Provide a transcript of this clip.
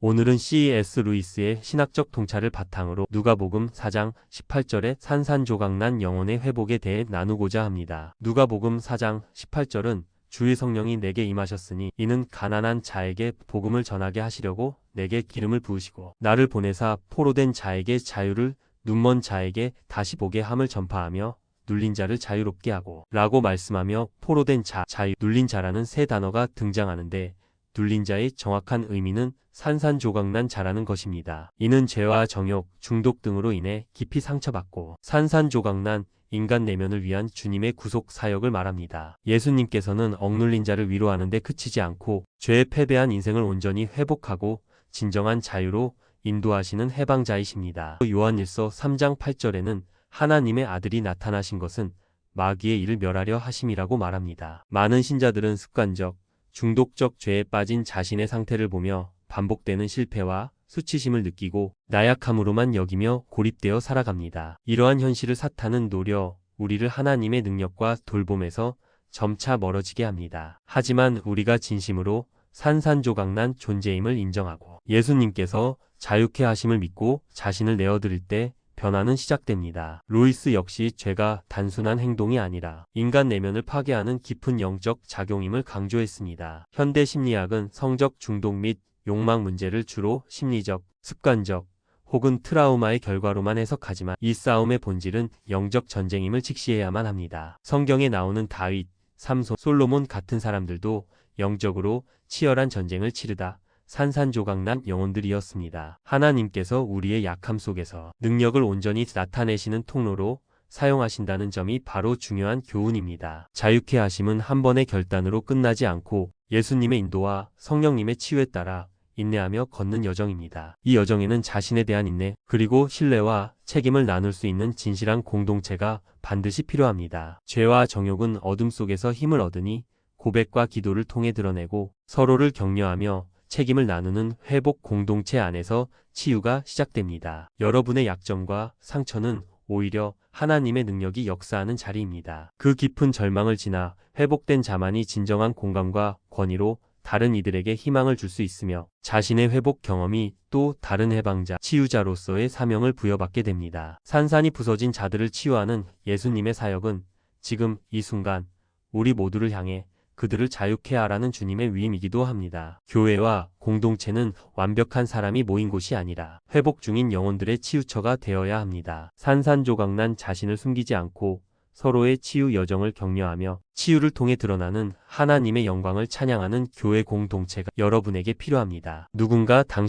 오늘은 C.S. 루이스의 신학적 통찰을 바탕으로 누가복음 4장 18절의 산산조각난 영혼의 회복에 대해 나누고자 합니다. 누가복음 4장 18절은 주의 성령이 내게 임하셨으니 이는 가난한 자에게 복음을 전하게 하시려고 내게 기름을 부으시고 나를 보내사 포로된 자에게 자유를 눈먼 자에게 다시 보게 함을 전파하며 눌린 자를 자유롭게 하고 라고 말씀하며 포로된 자, 자유, 눌린 자라는 세 단어가 등장하는데 눌린 자의 정확한 의미는 산산조각난 자라는 것입니다. 이는 죄와 정욕, 중독 등으로 인해 깊이 상처받고 산산조각난 인간 내면을 위한 주님의 구속 사역을 말합니다. 예수님께서는 억눌린 자를 위로하는 데 그치지 않고 죄에 패배한 인생을 온전히 회복하고 진정한 자유로 인도하시는 해방자이십니다. 요한일서 3장 8절에는 하나님의 아들이 나타나신 것은 마귀의 일을 멸하려 하심이라고 말합니다. 많은 신자들은 습관적, 중독적 죄에 빠진 자신의 상태를 보며 반복되는 실패와 수치심을 느끼고 나약함으로만 여기며 고립되어 살아갑니다. 이러한 현실을 사탄은 노려 우리를 하나님의 능력과 돌봄에서 점차 멀어지게 합니다. 하지만 우리가 진심으로 산산조각난 존재임을 인정하고 예수님께서 자유케 하심을 믿고 자신을 내어드릴 때 변화는 시작됩니다. 루이스 역시 죄가 단순한 행동이 아니라 인간 내면을 파괴하는 깊은 영적 작용임을 강조했습니다. 현대 심리학은 성적 중독 및 욕망 문제를 주로 심리적, 습관적, 혹은 트라우마의 결과로만 해석하지만 이 싸움의 본질은 영적 전쟁임을 직시해야만 합니다. 성경에 나오는 다윗, 삼손, 솔로몬 같은 사람들도 영적으로 치열한 전쟁을 치르다 산산조각난 영혼들이었습니다. 하나님께서 우리의 약함 속에서 능력을 온전히 나타내시는 통로로 사용하신다는 점이 바로 중요한 교훈입니다. 자유케 하심은 한 번의 결단으로 끝나지 않고 예수님의 인도와 성령님의 치유에 따라 인내하며 걷는 여정입니다. 이 여정에는 자신에 대한 인내, 그리고 신뢰와 책임을 나눌 수 있는 진실한 공동체가 반드시 필요합니다. 죄와 정욕은 어둠 속에서 힘을 얻으니 고백과 기도를 통해 드러내고 서로를 격려하며 책임을 나누는 회복 공동체 안에서 치유가 시작됩니다. 여러분의 약점과 상처는 오히려 하나님의 능력이 역사하는 자리입니다. 그 깊은 절망을 지나 회복된 자만이 진정한 공감과 권위로 다른 이들에게 희망을 줄 수 있으며 자신의 회복 경험이 또 다른 해방자, 치유자로서의 사명을 부여받게 됩니다. 산산이 부서진 자들을 치유하는 예수님의 사역은 지금 이 순간 우리 모두를 향해 그들을 자유케 하라는 주님의 위임이기도 합니다. 교회와 공동체는 완벽한 사람이 모인 곳이 아니라 회복 중인 영혼들의 치유처가 되어야 합니다. 산산조각난 자신을 숨기지 않고 서로의 치유 여정을 격려하며 치유를 통해 드러나는 하나님의 영광을 찬양하는 교회 공동체가 여러분에게 필요합니다. 누군가 당신